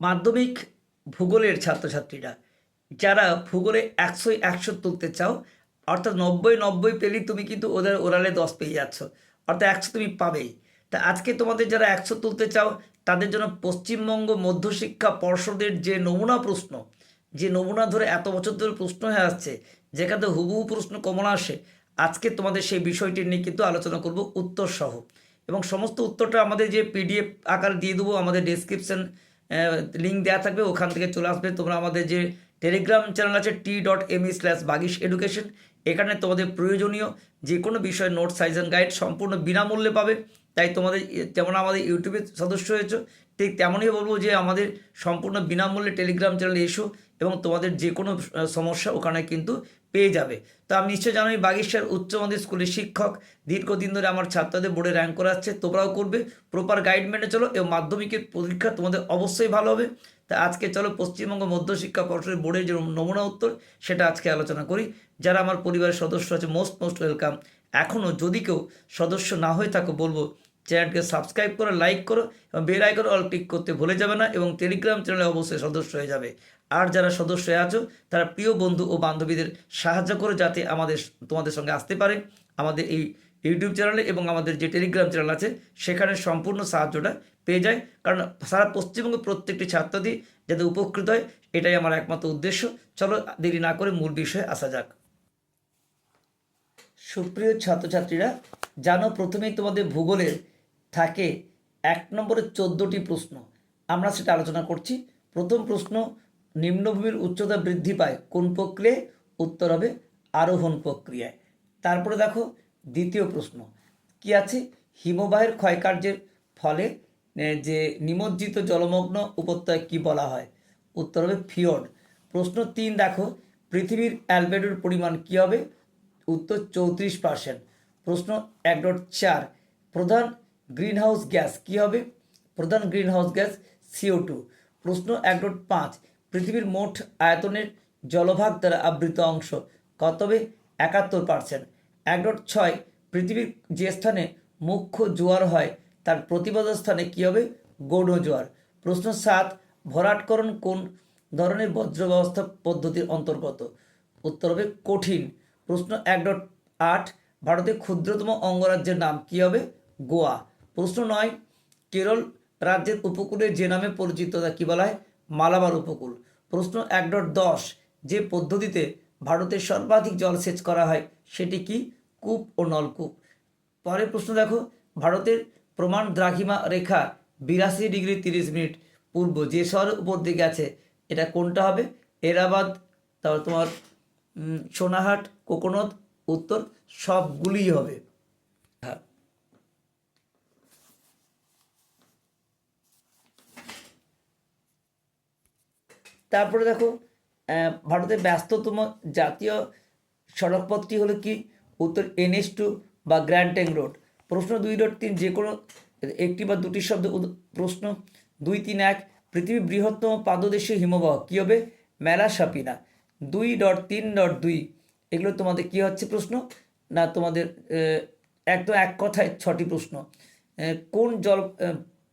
মাধ্যমিক ভূগোলের ছাত্রছাত্রীরা, যারা ভূগোলে একশোই একশো তুলতে চাও, অর্থাৎ নব্বই নব্বই পেলেই তুমি কিন্তু ওদের ওরালে দশ পেয়ে যাচ্ছ, অর্থাৎ একশো তুমি পাবেই। তা আজকে তোমাদের যারা একশো তুলতে চাও, তাদের জন্য পশ্চিমবঙ্গ মধ্যশিক্ষা পর্ষদের যে নমুনা প্রশ্ন, যে নমুনা ধরে এত বছর ধরে প্রশ্ন হয়ে আসছে, যেখানে হুবহু প্রশ্ন কমন আসে, আজকে তোমাদের সেই বিষয়টি নিয়ে কিন্তু আলোচনা করব উত্তর সহ এবং সমস্ত উত্তরটা আমাদের যে পিডিএফ আকার দিয়ে দেবো, আমাদের ডেসক্রিপশন লিঙ্ক দেওয়া থাকবে, ওখান থেকে চলে আসবে। তোমরা আমাদের যে টেলিগ্রাম চ্যানেল আছে T dot M E slash Bagish education এখানে তোমাদের প্রয়োজনীয় যে কোনো বিষয়ে নোট সাইজ অ্যান্ড গাইড সম্পূর্ণ বিনামূল্যে পাবে। তাই তোমাদের, যেমন আমাদের ইউটিউবের সদস্য হয়েছো, ঠিক তেমনই বলব যে আমাদের সম্পূর্ণ বিনামূল্যে টেলিগ্রাম চ্যানেলে এসো এবং তোমাদের যে কোনো সমস্যা ওখানে কিন্তু পেয়ে যাবে। তো আমি নিশ্চয় জানি বাগেশ্বর উচ্চ মাধ্যমিক স্কুলের শিক্ষক দীর্ঘদিন ধরে আমার ছাত্রদের বোর্ডে র্যাঙ্ক করাচ্ছে, তোমরাও করবে। প্রপার গাইড মেনে চলো এবং মাধ্যমিকের পরীক্ষা তোমাদের অবশ্যই ভালো হবে। তা আজকে চলো পশ্চিমবঙ্গ মধ্যশিক্ষা পর্ষদের বোর্ডের যে নমুনা উত্তর, সেটা আজকে আলোচনা করি। যারা আমার পরিবারের সদস্য আছে মোস্ট মোস্ট ওয়েলকাম এখনও যদি কেউ সদস্য না হয়ে থাকো বলব চ্যানেলকে সাবস্ক্রাইব করো, লাইক করো এবং বেল আইকন অল ক্লিক করতে ভুলে যাবে না এবং টেলিগ্রাম চ্যানেলে অবশ্যই সদস্য হয়ে যাবে। আর যারা সদস্য হয়ে আছো, তারা প্রিয় বন্ধু ও বান্ধবীদের সাহায্য করে যাতে আমাদের তোমাদের সঙ্গে আসতে পারে আমাদের এই ইউটিউব চ্যানেলে এবং আমাদের যে টেলিগ্রাম চ্যানেল আছে, সেখানে সম্পূর্ণ সাহায্যটা পেয়ে যায়। কারণ সারা পশ্চিমবঙ্গের প্রত্যেকটি ছাত্রদের যাতে উপকৃত হয়, এটাই আমার একমাত্র উদ্দেশ্য। চলো, দেরি না করে মূল বিষয়ে আসা যাক। সুপ্রিয় ছাত্রছাত্রীরা, জানো প্রথমেই তোমাদের ভূগোলের থাকে এক নম্বরে চোদ্দোটি প্রশ্ন। আমরা সেটা আলোচনা করছি। প্রথম প্রশ্ন, নিম্নভূমির উচ্চতা বৃদ্ধি পায় কোন প্রক্রিয়ায়? উত্তর হবে, আরোহণ প্রক্রিয়ায়। তারপরে দেখো, দ্বিতীয় প্রশ্ন, কি আছে? হিমবাহের ক্ষয়কার্যের ফলে যে নিমজ্জিত জলমগ্ন উপত্যয় কি বলা হয়? উত্তর হবে ফিয়র্ড প্রশ্ন তিন, দেখো, পৃথিবীর অ্যালবেডোর পরিমাণ কী হবে? উত্তর চৌত্রিশ পার্সেন্ট। প্রশ্ন এক ডট চার, প্রধান গ্রিনহাউস গ্যাস, কী হবে? প্রধান গ্রিনহাউস গ্যাস সিও টু প্রশ্ন এক ডট পাঁচ। পৃথিবীর মোট আয়তনের জলভাগ দ্বারা আবৃত অংশ কত হবে? একাত্তর পার্সেন্ট এক ডট ছয়। পৃথিবীর যে স্থানে মুখ্য জোয়ার হয়, তার প্রতিবাদ স্থানে কী হবে? গৌণ জোয়ার। প্রশ্ন সাত, ভরাটকরণ কোন ধরনের বজ্র ব্যবস্থা পদ্ধতির অন্তর্গত? উত্তর হবে কঠিন। প্রশ্ন এক ডট আট। ভারতের ক্ষুদ্রতম অঙ্গরাজ্যের নাম কী হবে? গোয়া। প্রশ্ন নয়, কেরল রাজ্যের উপকূলে যে নামে পরিচিত তা কী বলা হয়? মালাবার উপকূল। প্রশ্ন এক ডট দশ, যে পদ্ধতিতে ভারতের সর্বাধিক জলসেচ করা হয়, সেটি কি? কূপ ও নলকূপ। পরের প্রশ্ন দেখো, ভারতের প্রমাণ দ্রাঘিমা রেখা বিরাশি ডিগ্রি তিরিশ মিনিট পূর্ব যে শহরের উপর দিকে আছে, এটা কোনটা হবে? এরাবাদ তারপর তোমার সোনাহাট কোকোনদ, উত্তর সবগুলিই হবে হ্যাঁ তারপরে দেখো ভারতের ব্যস্ততম জাতীয় সড়কপথটি হলো কি? উত্তর এনএস টু বা গ্র্যান্ড ট্যাঙ্ক রোড প্রশ্ন দুই ডট তিন, যে কোনো একটি বা দুটি শব্দ প্রশ্ন দুই তিন এক, পৃথিবীর বৃহত্তম পাদদেশীয় হিমবাহ কী হবে? মেলা সাপিনা দুই ডট তিন ডট দুই, এগুলো তোমাদের কী হচ্ছে প্রশ্ন? না, তোমাদের একদম এক কথায় ছটি প্রশ্ন। কোন জল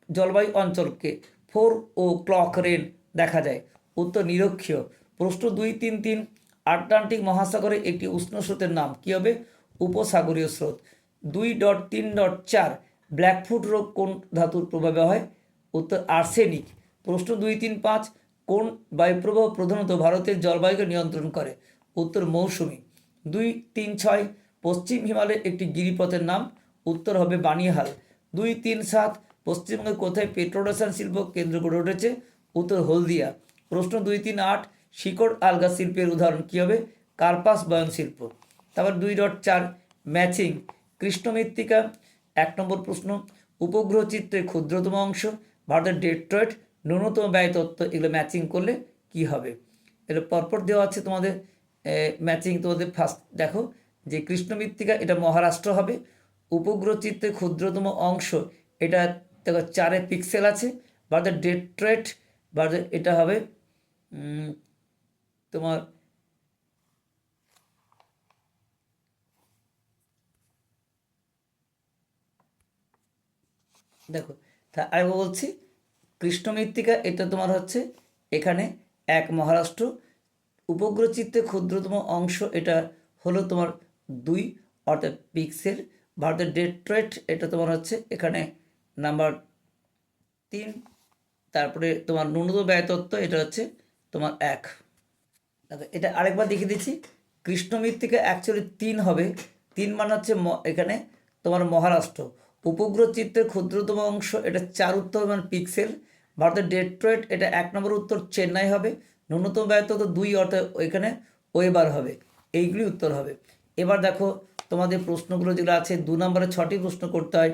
জলবায়ু অঞ্চলকে ফোর ও ক্লক রেন দেখা যায়? উত্তর নিরক্ষীয়। প্রশ্ন দুই তিন তিন, আটলান্টিক মহাসাগরে একটি উষ্ণ স্রোতের নাম কী হবে? উপসাগরীয় স্রোত। দুই ডট, তিন ডট, চার ব্ল্যাকফুট রোগ কোন ধাতুর প্রভাবে হয়? উত্তর আর্সেনিক। প্রশ্ন দুই তিন পাঁচ, কোন বায়ুপ্রবাহ প্রধানত ভারতের জলবায়ুকে নিয়ন্ত্রণ করে? উত্তর মৌসুমী। দুই তিন ছয়, পশ্চিম হিমালয়ের একটি গিরিপথের নাম, উত্তর হবে বানিহাল। দুই তিন সাত, পশ্চিমবঙ্গে কোথায় পেট্রোডাসান শিল্প কেন্দ্র গড়ে উঠেছে? উত্তর হলদিয়া। প্রশ্ন দুই তিন আট, শিকড় আলগা শিল্পের উদাহরণ কী হবে? কার্পাস বয়ন শিল্প। তারপর দুই ডট চার, ম্যাচিং কৃষ্ণ মৃত্তিকা এক নম্বর প্রশ্ন, উপগ্রহ চিত্রের ক্ষুদ্রতম অংশ, ভারতের ডেট্রয়েট ন্যূনতম ব্যয় তত্ত্ব, এগুলো ম্যাচিং করলে কি হবে? এগুলো পরপর দেওয়া আছে তোমাদের। ম্যাচিং তোমাদের ফার্স্ট দেখো, যে কৃষ্ণ মৃত্তিকা এটা মহারাষ্ট্র হবে। উপগ্রহ চিত্রের ক্ষুদ্রতম অংশ, এটা দেখো চারে পিক্সেল আছে। ভারতের ডেট্রয়েট, ভারতের, এটা হবে তোমার দেখো, তা বলছি কৃষ্ণ মৃত্তিকা এটা তোমার হচ্ছে এখানে এক মহারাষ্ট্র। উপগ্রহ চিত্রে ক্ষুদ্রতম অংশ এটা হলো তোমার দুই, অর্থাৎ পিক্সেল। ভারতের ডেট্রয়েট, এটা তোমার হচ্ছে এখানে নাম্বার তিন। তারপরে তোমার ন্যূনতম ব্যয়তত্ত্ব এটা হচ্ছে তোমার এক। দেখো, এটা আরেকবার দেখিয়ে দিচ্ছি। কৃষ্ণ মৃত্তিকা অ্যাকচুয়ালি তিন হবে। তিন মানে হচ্ছে এখানে তোমার মহারাষ্ট্র। উপগ্রহ চিত্রের ক্ষুদ্রতম অংশ, এটা চার উত্তর মানে পিক্সেল। ভারতের ডেট্রয়েট, এটা এক নম্বর উত্তর চেন্নাই হবে। ন্যূনতম ব্যয়তত্ত্ব দুই, অর্থাৎ ওইখানে ওয়েবার হবে। এইগুলি উত্তর হবে। এবার দেখো, তোমাদের প্রশ্নগুলো যেগুলো আছে, দু নম্বরে ছটি প্রশ্ন করতে হয়।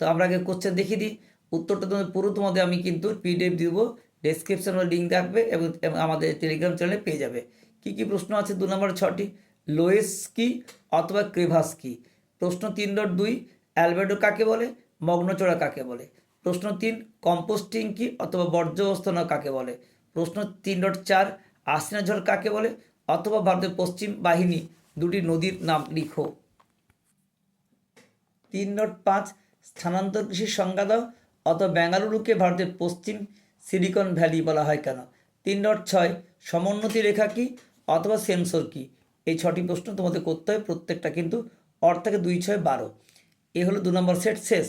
তো আমরা আগে কোশ্চেন দেখিয়ে দিই। উত্তরটা তোমাদের পুরো তোমাদের আমি কিন্তু পিডিএফ দিব। ডেসক্রিপশনে লিঙ্ক থাকবে এবং আমাদের টেলিগ্রাম চ্যানেলে পেয়ে যাবে। কি কি প্রশ্ন আছে? দু নম্বরে ছটি। লোয়েস কি অথবা ক্রেভাস কি? প্রশ্ন তিন ডট দুই অ্যালবেডো কাকে বলে? মগ্নচোড়া কাকে বলে? প্রশ্ন তিন কম্পোস্টিং কি অথবা বর্জ্য ব্যবস্থাপনা কাকে বলে? প্রশ্ন তিন ডট চার ঝড় কাকে বলে? অথবা ভারতের পশ্চিম বাহিনী দুটি নদীর নাম লিখো। তিন ডট পাঁচ, স্থানান্তর কৃষির সংজ্ঞা দাও। অথবা বেঙ্গালুরুকে ভারতের পশ্চিম সিলিকন ভ্যালি বলা হয় কেন? তিন ডট ছয়, সমোন্নতি রেখা কি অথবা সেন্সর কি? এই ছটি প্রশ্ন তোমাদের করতে হয়, প্রত্যেকটা কিন্তু অর থেকে দুই ছয় বারো। এ হলো দু নম্বর সেট শেষ।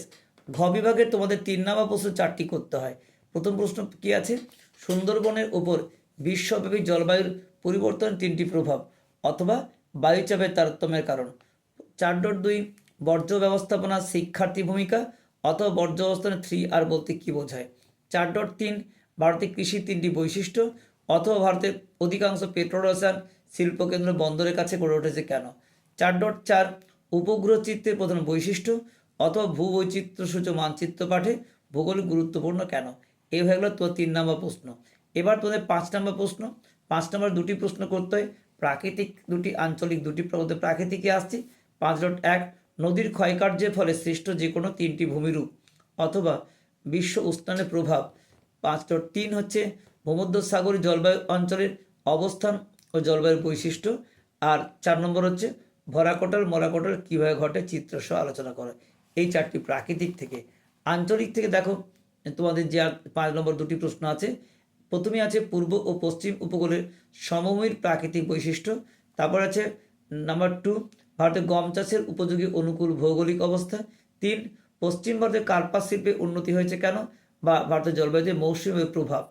ঘ বিভাগের তোমাদের তিন নম্বর প্রশ্ন চারটি করতে হয়। প্রথম প্রশ্ন কি আছে? সুন্দরবনের ওপর বিশ্বব্যাপী জলবায়ুর পরিবর্তনের তিনটি প্রভাব অথবা বায়ুচাপের তারতম্যের কারণ। চার ডট দুই, বর্জ্য ব্যবস্থাপনা শিক্ষার্থী ভূমিকা অথবা বর্জ্য ব্যবস্থাপনা থ্রি আর বলতে কী বোঝায়? চার ডট তিন ভারতের কৃষির তিনটি বৈশিষ্ট্য, অথবা ভারতের অধিকাংশ পেট্রোল রসায়ন শিল্পকেন্দ্র বন্দরের কাছে গড়ে উঠেছে কেন? চার ডট চার, উপগ্রহ চিত্রের প্রধান বৈশিষ্ট্য, অথবা ভূবৈচিত্র্য সূচক মানচিত্র পাঠে ভূগোলিক গুরুত্বপূর্ণ কেন? এই হয়ে গেল তোমার তিন নম্বর প্রশ্ন। এবার তোমাদের পাঁচ নম্বর প্রশ্ন। পাঁচ নম্বর দুটি প্রশ্ন করতে হয়। প্রাকৃতিক দুটি, আঞ্চলিক দুটি প্রবন্ধে প্রাকৃতিকে আসছি। পাঁচ ডট এক, নদীর ক্ষয়কার্যের ফলে সৃষ্ট যে কোনো তিনটি ভূমিরূপ, অথবা বিশ্ব উষ্ণায়নের প্রভাব। পাঁচ ডট তিন হচ্ছে ভূমধ্যসাগরী জলবায়ু অঞ্চলের অবস্থান ও জলবায়ুর বৈশিষ্ট্য। আর চার নম্বর হচ্ছে ভরাকটাল মরাকটাল কীভাবে ঘটে চিত্র সহ আলোচনা করা। এই চারটি প্রাকৃতিক থেকে। আঞ্চলিক থেকে দেখো, তোমাদের যে পাঁচ নম্বর দুটি প্রশ্ন আছে প্রথমে আছে পূর্ব ও পশ্চিম উপকূলের সমভূমির প্রাকৃতিক বৈশিষ্ট্য। তারপর আছে নাম্বার টু ভারতের গম চাষের উপযোগী অনুকূল ভৌগোলিক অবস্থা। তিন পশ্চিম ভারতের কার্পাস শিল্পে উন্নতি হয়েছে কেন? বা ভারতের জলবায়ুতে মৌসুমী প্রভাব?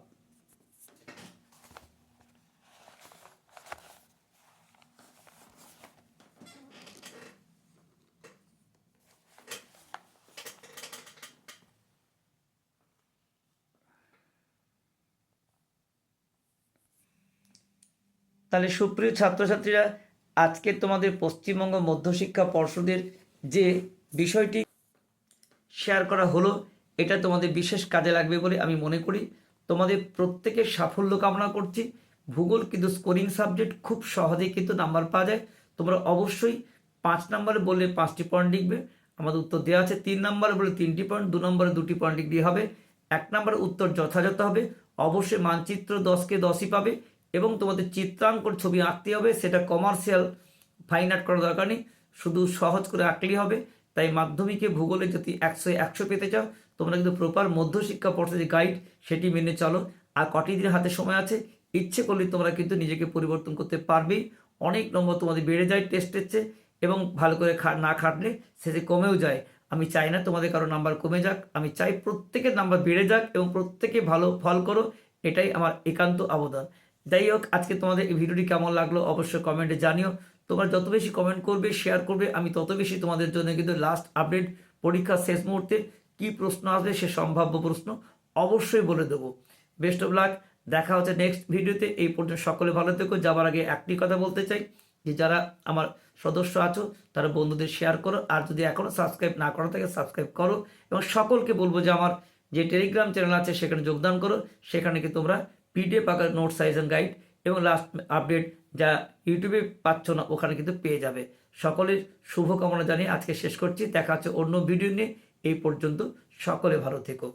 তাহলে সুপ্রিয় ছাত্রছাত্রীরা, আজকে তোমাদের পশ্চিমবঙ্গ মধ্যশিক্ষা পর্ষদের যে বিষয়টি শেয়ার করা হলো, এটা তোমাদের বিশেষ কাজে লাগবে বলে আমি মনে করি। তোমাদের প্রত্যেকের সাফল্য কামনা করছি। ভূগোল কিন্তু স্কোরিং সাবজেক্ট খুব সহজেই কিন্তু নাম্বার পাওয়া যায়। তোমরা অবশ্যই পাঁচ নম্বরে বললে পাঁচটি পয়েন্ট লিখবে। আমাদের উত্তর দেওয়া আছে তিন নম্বরে বলে তিনটি পয়েন্ট দু নম্বরে দুটি পয়েন্ট লিখলেই হবে। এক নম্বরে উত্তর যথাযথ হবে। অবশ্যই মানচিত্র দশকে দশই পাবে এবং তোমাদের চিত্রাঙ্কন ছবি আঁকতে হবে। সেটা কমার্শিয়াল ফাইন আর্ট করার দরকার নেই। শুধু সহজ করে আঁকলেই হবে। তাই মাধ্যমিকে ভূগোলে যদি একশো একশো পেতে চাও, তোমরা কিন্তু প্রপার মধ্যশিক্ষা পর্ষদের গাইড সেটি মেনে চলো। আর কটি দিনের হাতে সময় আছে, ইচ্ছে করলে তোমরা কিন্তু নিজেকে পরিবর্তন করতে পারবেই অনেক নম্বর তোমাদের বেড়ে যায় টেস্টের চেয়ে, এবং ভালো করে না খাটলে শেষে কমেও যায়। আমি চাই না তোমাদের কারও নাম্বার কমে যাক, আমি চাই প্রত্যেকের নাম্বার বেড়ে যাক এবং প্রত্যেকে ভালো ফল করো, এটাই আমার একান্ত অবদান। যাই হোক, আজকে তোমাদের এই ভিডিওটি কেমন লাগল অবশ্যই কমেন্টে জানিও। তোমরা যত বেশি কমেন্ট করবে শেয়ার করবে, আমি তত বেশি তোমাদের জন্য কিন্তু লাস্ট আপডেট পরীক্ষার শেষ মুহূর্তে কি প্রশ্ন আসবে সে সম্ভাব্য প্রশ্ন অবশ্যই বলে দেবো। বেস্ট অফ লাক দেখা হচ্ছে নেক্সট ভিডিওতে এই পর্যন্ত সকলে ভালো থেকো। যাবার আগে একটি কথা বলতে চাই যে যারা আমার সদস্য আছো, তারা বন্ধুদের শেয়ার করো। আর যদি এখনও সাবস্ক্রাইব না করা থাকে সাবস্ক্রাইব করো। এবং সকলকে বলব যে আমার যে টেলিগ্রাম চ্যানেল আছে, সেখানে যোগদান করো। সেখানে কি তোমরা পিডিএফ আকার নোট সাইজ অ্যান্ড গাইড এবং লাস্ট আপডেট যা ইউটিউবে পাচ্ছ না, ওখানে কিন্তু পেয়ে যাবে। সকলের শুভকামনা জানিয়ে আজকে শেষ করছি। দেখা হচ্ছে অন্য ভিডিও নিয়ে। এই পর্যন্ত সকলে ভালো থেকো।